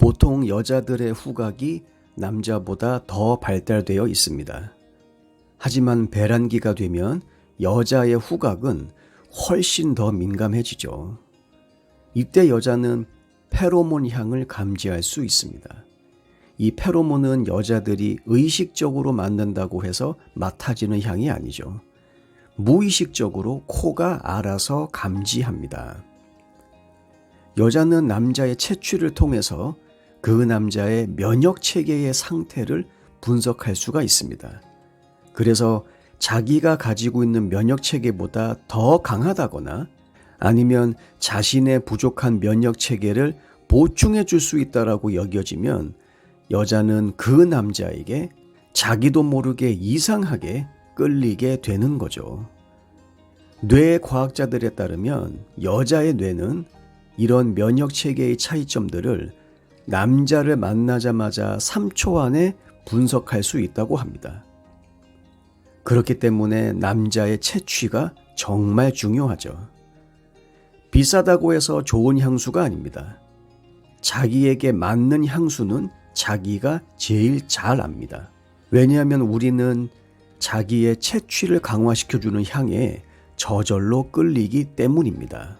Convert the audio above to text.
보통 여자들의 후각이 남자보다 더 발달되어 있습니다. 하지만 배란기가 되면 여자의 후각은 훨씬 더 민감해지죠. 이때 여자는 페로몬 향을 감지할 수 있습니다. 이 페로몬은 여자들이 의식적으로 맡는다고 해서 맡아지는 향이 아니죠. 무의식적으로 코가 알아서 감지합니다. 여자는 남자의 채취를 통해서 그 남자의 면역 체계의 상태를 분석할 수가 있습니다. 그래서 자기가 가지고 있는 면역 체계보다 더 강하다거나 아니면 자신의 부족한 면역 체계를 보충해 줄 수 있다라고 여겨지면 여자는 그 남자에게 자기도 모르게 이상하게 끌리게 되는 거죠. 뇌 과학자들에 따르면 여자의 뇌는 이런 면역 체계의 차이점들을 남자를 만나자마자 3초 안에 분석할 수 있다고 합니다. 그렇기 때문에 남자의 채취가 정말 중요하죠. 비싸다고 해서 좋은 향수가 아닙니다. 자기에게 맞는 향수는 자기가 제일 잘 압니다. 왜냐하면 우리는 자기의 채취를 강화시켜주는 향에 저절로 끌리기 때문입니다.